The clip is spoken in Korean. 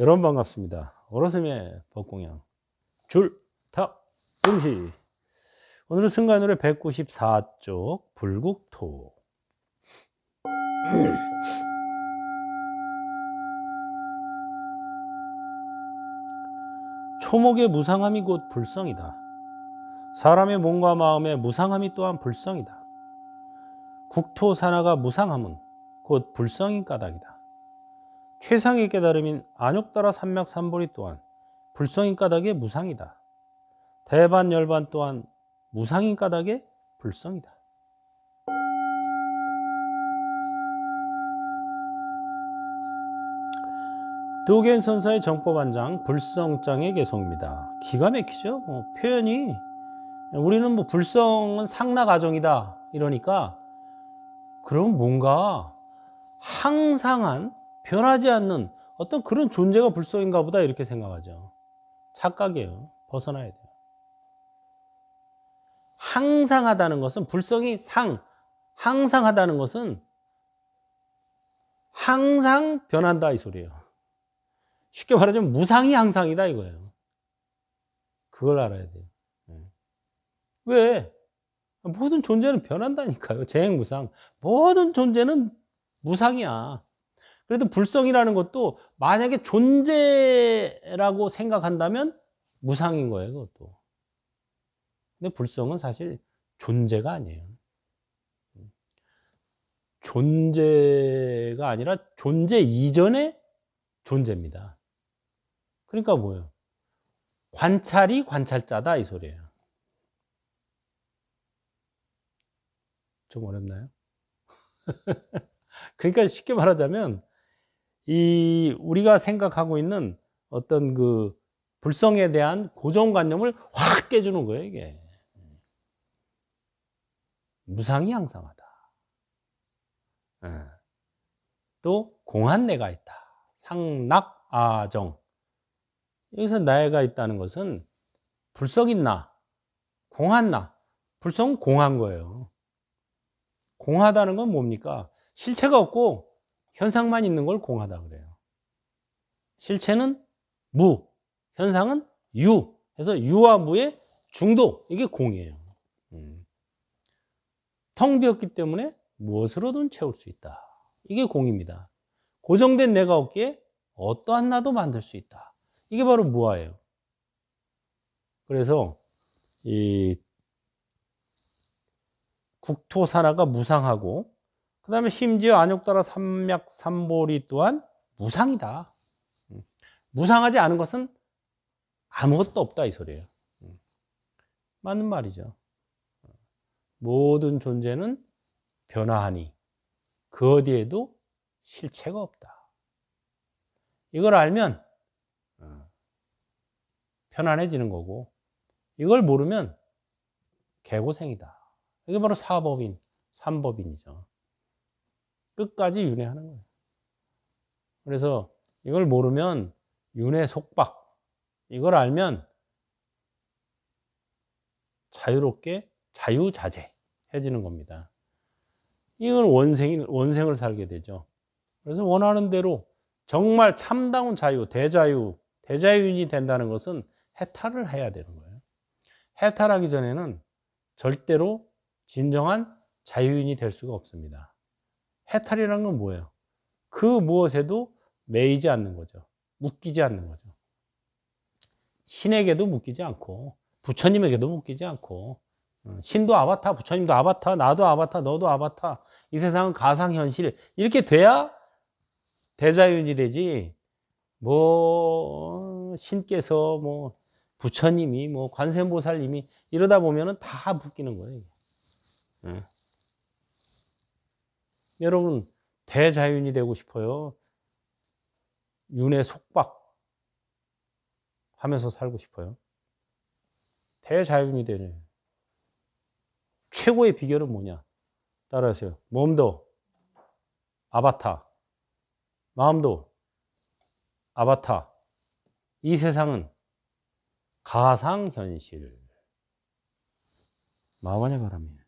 여러분 반갑습니다. 오로스의 법공양 줄탁 음식 오늘은 승관노래 194쪽 불국토 초목의 무상함이 곧 불성이다. 사람의 몸과 마음의 무상함이 또한 불성이다. 국토 산하가 무상함은 곧 불성인 까닭이다. 최상의 깨달음인 안욕따라 삼맥 삼보리 또한 불성인 까닭의 무상이다. 대반 열반 또한 무상인 까닭의 불성이다. 도겐 선사의 정법안장 불성장의 개성입니다. 기가 막히죠. 뭐 표현이 우리는 뭐 불성은 상나 가정이다 이러니까 그럼 뭔가 항상한 변하지 않는 어떤 그런 존재가 불성인가 보다 이렇게 생각하죠. 착각이에요. 벗어나야 돼요. 항상 하다는 것은 불성이 상, 항상 하다는 것은 항상 변한다 이 소리예요. 쉽게 말하자면 무상이 항상이다 이거예요. 그걸 알아야 돼요. 네. 왜? 모든 존재는 변한다니까요. 재행무상. 모든 존재는 무상이야. 그래도 불성이라는 것도 만약에 존재라고 생각한다면 무상인 거예요, 그것도. 근데 불성은 사실 존재가 아니에요. 존재가 아니라 존재 이전의 존재입니다. 그러니까 뭐예요? 관찰이 관찰자다 이 소리예요. 좀 어렵나요? 그러니까 쉽게 말하자면 이 우리가 생각하고 있는 어떤 그 불성에 대한 고정관념을 확 깨주는 거예요 이게 무상이 항상하다. 예. 또 공한 내가 있다. 상락 아정 여기서 나가 있다는 것은 불성인 나, 공한 나, 불성은 공한 거예요. 공하다는 건 뭡니까? 실체가 없고 현상만 있는 걸 공하다 그래요. 실체는 무, 현상은 유. 해서 유와 무의 중도, 이게 공이에요. 음. 텅 비었기 때문에 무엇으로든 채울 수 있다. 이게 공입니다. 고정된 내가 없기에 어떠한 나도 만들 수 있다. 이게 바로 무아예요. 그래서 이 국토 산하가 무상하고 그 다음에 심지어 안욕따라 삼맥 삼보리 또한 무상이다. 음. 무상하지 않은 것은 아무것도 없다 이 소리예요. 음. 맞는 말이죠. 모든 존재는 변화하니 그 어디에도 실체가 없다. 이걸 알면 어, 편안해지는 거고 이걸 모르면 개고생이다. 이게 바로 사법인, 삼법인이죠. 끝까지 윤회하는 거예요. 그래서 이걸 모르면 윤회 속박, 이걸 알면 자유롭게 자유자재 해지는 겁니다. 이건 원생, 원생을 살게 되죠. 그래서 원하는 대로 정말 참다운 자유, 대자유, 대자유인이 된다는 것은 해탈을 해야 되는 거예요. 해탈하기 전에는 절대로 진정한 자유인이 될 수가 없습니다. 해탈이라는 건 뭐예요? 그 무엇에도 매이지 않는 거죠. 묶이지 않는 거죠. 신에게도 묶이지 않고, 부처님에게도 묶이지 않고, 어, 신도 아바타, 부처님도 아바타, 나도 아바타, 너도 아바타, 이 세상은 가상현실. 이렇게 돼야 대자연이 되지, 뭐, 신께서 뭐, 부처님이 뭐, 관세음보살님이 이러다 보면은 다 묶이는 거예요. 네. 여러분, 대자연이 되고 싶어요? 윤회 속박 하면서 살고 싶어요? 대자연이 되는 최고의 비결은 뭐냐? 따라하세요. 몸도 아바타, 마음도 아바타. 이 세상은 가상현실. 마관의 바람이에요.